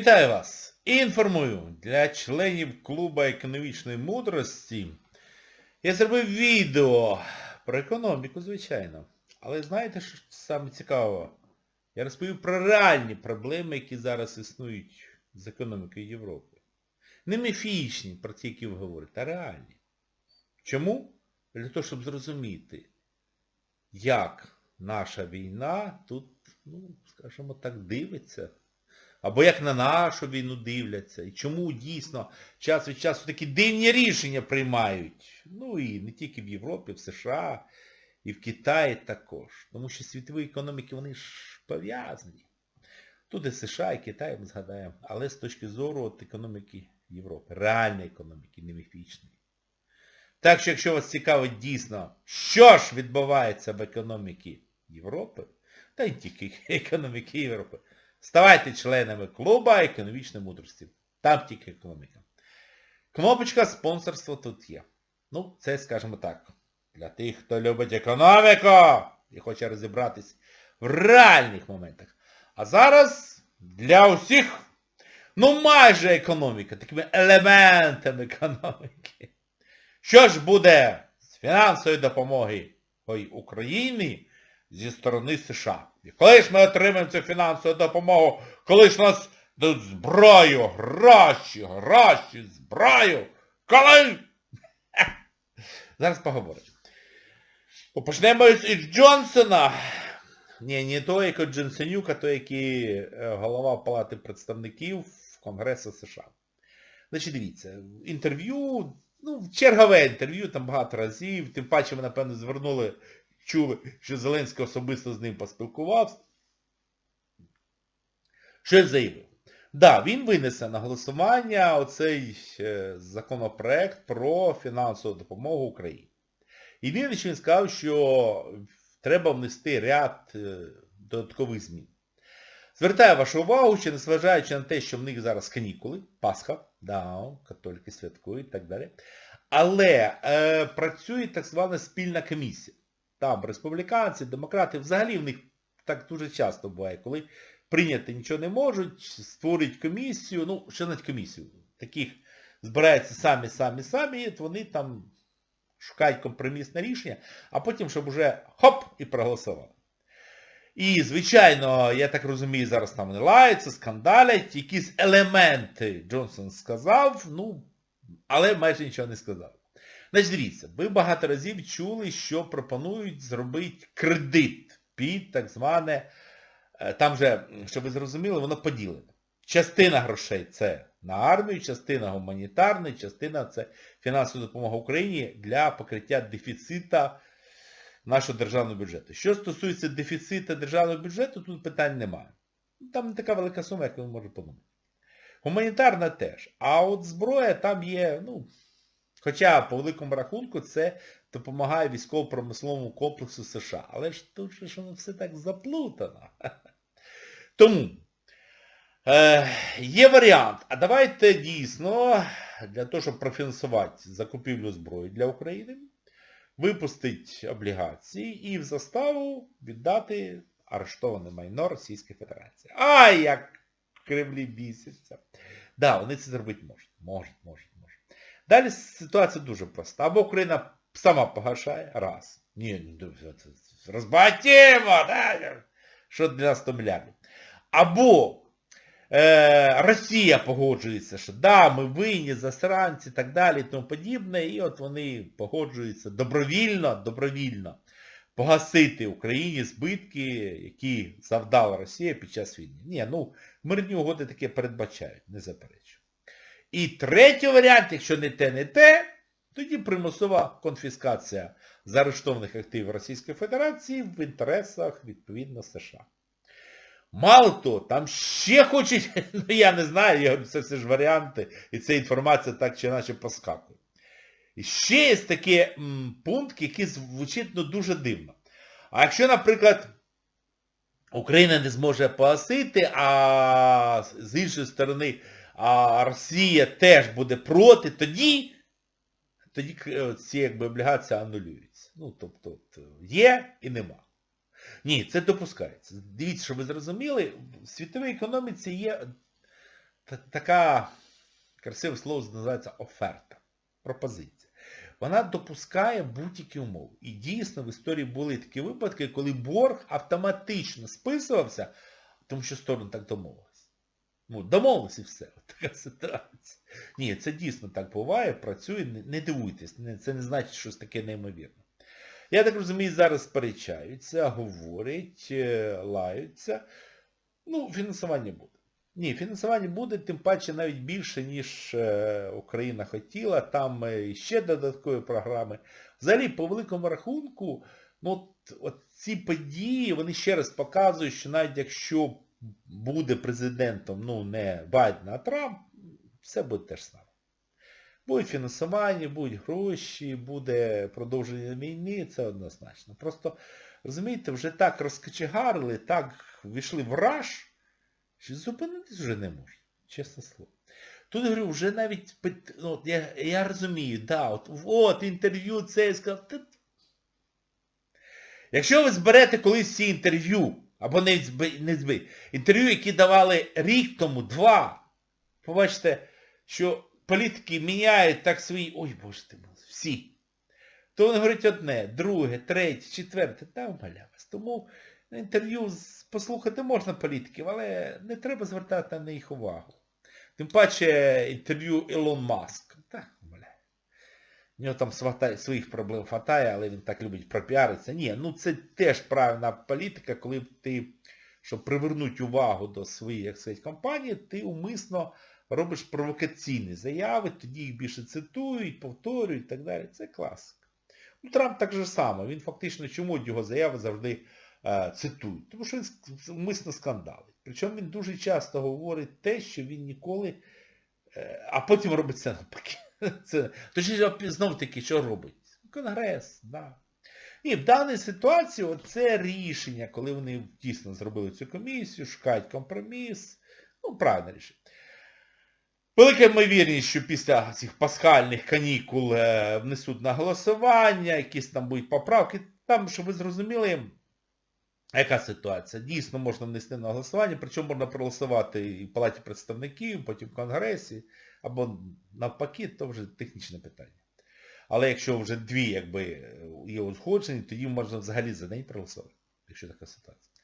Вітаю вас! І інформую для членів клуба економічної мудрості. Я зробив відео про економіку, звичайно. Але знаєте, що саме цікаво? Я розповів про реальні проблеми, які зараз існують з економікою Європи. Не міфічні, про ті, які ви говорите, а реальні. Чому? Для того, щоб зрозуміти, як наша війна тут, ну, скажімо так, дивиться. Або як на нашу війну дивляться. І чому дійсно час від часу такі дивні рішення приймають. Ну і не тільки в Європі, в США, і в Китаї також. Тому що світові економіки, вони ж пов'язані. Тут і США, і Китай ми згадаємо. Але з точки зору от економіки Європи, реальної економіки, не міфічної. Так що, якщо вас цікавить дійсно, що ж відбувається в економіці Європи, та й тільки економіки Європи, ставайте членами клуба економічної мудрості. Там тільки економіка. Кнопочка спонсорства тут є. Ну, це, скажімо так, для тих, хто любить економіку і хоче розібратись в реальних моментах. А зараз для усіх, ну майже економіка, такими елементами економіки. Що ж буде з фінансової допомоги Україні зі сторони США? І коли ж ми отримаємо цю фінансову допомогу, коли ж нас дадуть зброю, гроші, гроші, зброю, коли? Зараз поговоримо. Почнемо із Джонсона. Ні, не той, як от Джонсонюк, а той, який е, голова Палати представників Конгресу США. Значить, дивіться, інтерв'ю, ну, чергове інтерв'ю, там багато разів, тим паче ми, напевно, звернули, чули, що Зеленський особисто з ним поспілкувався. Що він заявив? Да, він винесе на голосування оцей е, законопроект про фінансову допомогу Україні. Єдине, що він сказав, що треба внести ряд е, додаткових змін. Звертаю вашу увагу, що незважаючи на те, що в них зараз канікули, Пасха, да, католики святкують і так далі, але е, працює так звана спільна комісія. Там республіканці, демократи, взагалі в них так дуже часто буває, коли прийняти нічого не можуть, створюють комісію, ну, що навіть комісію, таких збираються самі-самі-самі, вони там шукають компромісне рішення, а потім, щоб уже хоп, і проголосували. І, звичайно, я так розумію, зараз там не лаються, скандалять, якісь елементи Джонсон сказав, ну, але майже нічого не сказав. Значить, дивіться, ви багато разів чули, що пропонують зробити кредит під так зване, е, там же, щоб ви зрозуміли, воно поділене. Частина грошей це на армію, частина гуманітарна, частина це фінансова допомога Україні для покриття дефіцита нашого державного бюджету. Що стосується дефіциту державного бюджету, тут питань немає. Там не така велика сума, як ви можете подумати. Гуманітарна теж. А от зброя там є, ну, хоча по великому рахунку це допомагає військово-промисловому комплексу США. Але ж тут ж воно все так заплутано. Тому е, є варіант. А давайте дійсно, для того, щоб профінансувати закупівлю зброї для України, випустить облігації і в заставу віддати арештоване майно Російської Федерації. Ай, як Кремлі бісяться. Да, вони це зробити. Можуть, можуть, можуть. Далі ситуація дуже проста. Або Україна сама погашає, раз. Ні, ну, розбагатімо, да? що для нас 100 мільярдів. Або е, Росія погоджується, що да, ми винні, засранці і так далі і тому подібне, і от вони погоджуються добровільно, добровільно погасити Україні збитки, які завдала Росія під час війни. Ні, ну, мирні угоди таке передбачають, не заперечую. І третій варіант, якщо не те, не те, тоді примусова конфіскація заарештованих активів Російської Федерації в інтересах, відповідно, США. Мало того, там ще хочуть, ну я не знаю, це все ж варіанти, і ця інформація так чи іначе поскакує. І ще є такий пункт, який звучить ну, дуже дивно. А якщо, наприклад, Україна не зможе погасити, а з іншої сторони а Росія теж буде проти, тоді, тоді е, ці якби, облігації анулюються. Ну, тобто, є і нема. Ні, це допускається. Дивіться, щоб ви зрозуміли, в світовій економіці є така, красиве слово називається оферта, пропозиція. Вона допускає будь-які умови. І дійсно в історії були такі випадки, коли борг автоматично списувався, тому що сторони так домовилися. Ну, домовилися і все. Така ситуація. Ні, це дійсно так буває, працює, не, не дивуйтесь, це не значить щось таке неймовірне. Я так розумію, зараз сперечаються, говорять, е, лаються. Ну, фінансування буде. Ні, фінансування буде, тим паче навіть більше, ніж е, Україна хотіла. Там е, ще додаткові програми. Взагалі, по великому рахунку, ну, от, от ці події, вони ще раз показують, що навіть якщо буде президентом, ну, не Байден, а Трамп, все буде те ж саме. Буде фінансування, будуть гроші, буде продовження війни, це однозначно. Просто, розумієте, вже так розкочегарили, так війшли в раж, що зупинитись вже не можна, чесне слово. Тут, говорю, вже навіть, ну, я, я розумію, да, от, от інтерв'ю це сказав. Якщо ви зберете колись всі інтерв'ю, або не зби, не зби, інтерв'ю, які давали рік тому, два, побачите, що політики міняють так свої, ой, боже ти мой, всі. То вони говорять одне, друге, третє, четверте, та умоляю вас. Тому інтерв'ю послухати можна політиків, але не треба звертати на їх увагу. Тим паче інтерв'ю Ілон Маск. У нього там своїх проблем хватає, але він так любить пропіаритися. Ні, ну це теж правильна політика, коли ти, щоб привернути увагу до своєї, як сказати, компанії, ти умисно робиш провокаційні заяви, тоді їх більше цитують, повторюють і так далі. Це класика. Ну, Трамп так же само. Він фактично чому його заяви завжди е, цитують? Тому що він умисно скандалить. Причому він дуже часто говорить те, що він ніколи, е, а потім робить це навпаки. Це, точніше, знов таки, що робить? Конгрес, да. І в даній ситуації оце рішення, коли вони дійсно зробили цю комісію, шукають компроміс. Ну, правильне рішення. Велика ймовірність, що після цих пасхальних канікул е, внесуть на голосування, якісь там будуть поправки. Там, щоб ви зрозуміли, яка ситуація. Дійсно можна внести на голосування, причому можна проголосувати і в Палаті представників, потім в Конгресі, або навпаки, то вже технічне питання. Але якщо вже дві якби, є узгоджені, тоді можна взагалі за неї проголосувати, якщо така ситуація.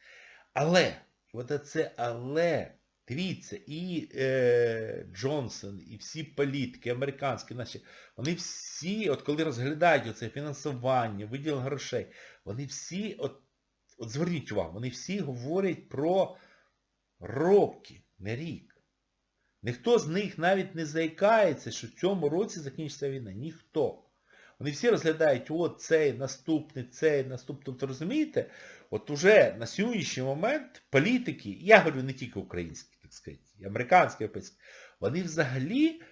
Але, от це але, дивіться, і е, Джонсон, і всі політики, американські наші, вони всі, от коли розглядають оце фінансування, виділ грошей, вони всі, от, от зверніть увагу, вони всі говорять про роки, не рік. Ніхто з них навіть не заїкається, що в цьому році закінчиться війна. Ніхто. Вони всі розглядають, от цей, наступний, цей, наступний. Тобто, розумієте, от уже на сьогоднішній момент політики, я говорю не тільки українські, так сказати, американські, європейські, вони взагалі,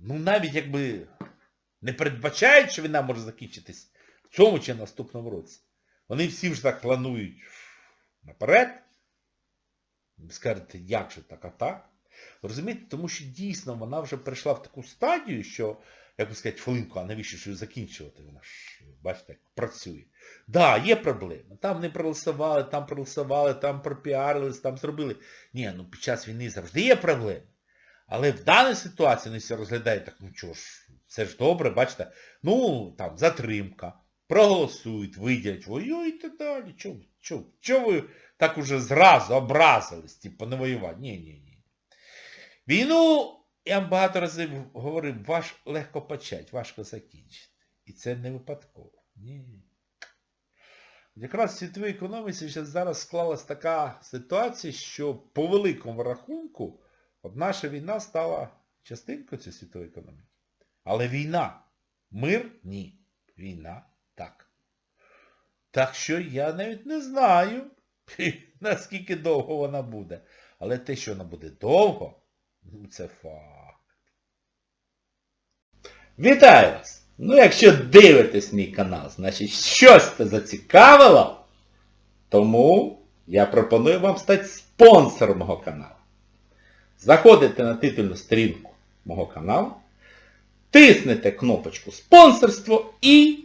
ну навіть якби не передбачають, що війна може закінчитись в цьому чи наступному році. Вони всі вже так планують наперед. Скажете, як же так, а так? Розумієте, тому що дійсно вона вже прийшла в таку стадію, що, як би сказати, хвилинку, а навіщо ж закінчувати? Вона ж, бачите, як працює. Так, да, є проблеми. Там не проголосували, там проголосували, там пропіарились, там зробили. Ні, ну під час війни завжди є проблеми. Але в даній ситуації вони все розглядають так, ну чого ж, все ж добре, бачите, ну, там, затримка, проголосують, ой-ой і так далі. Чого, чого, чого ви так уже зразу образились, типу, не воювати? Ні, ні, ні. Війну, я вам багато разів говорив, важ легко почати, важко закінчити. І це не випадково. Ні. Якраз в світовій економіці зараз склалась така ситуація, що по великому рахунку от наша війна стала частинкою цієї світової економіки. Але війна. Мир? Ні. Війна так. Так що я навіть не знаю, наскільки довго вона буде. Але те, що вона буде довго, ну це факт. Вітаю вас! Ну, якщо дивитесь мій канал, значить щось це зацікавило, тому я пропоную вам стати спонсором мого каналу. Заходите на титульну сторінку мого каналу, тиснете кнопочку спонсорство і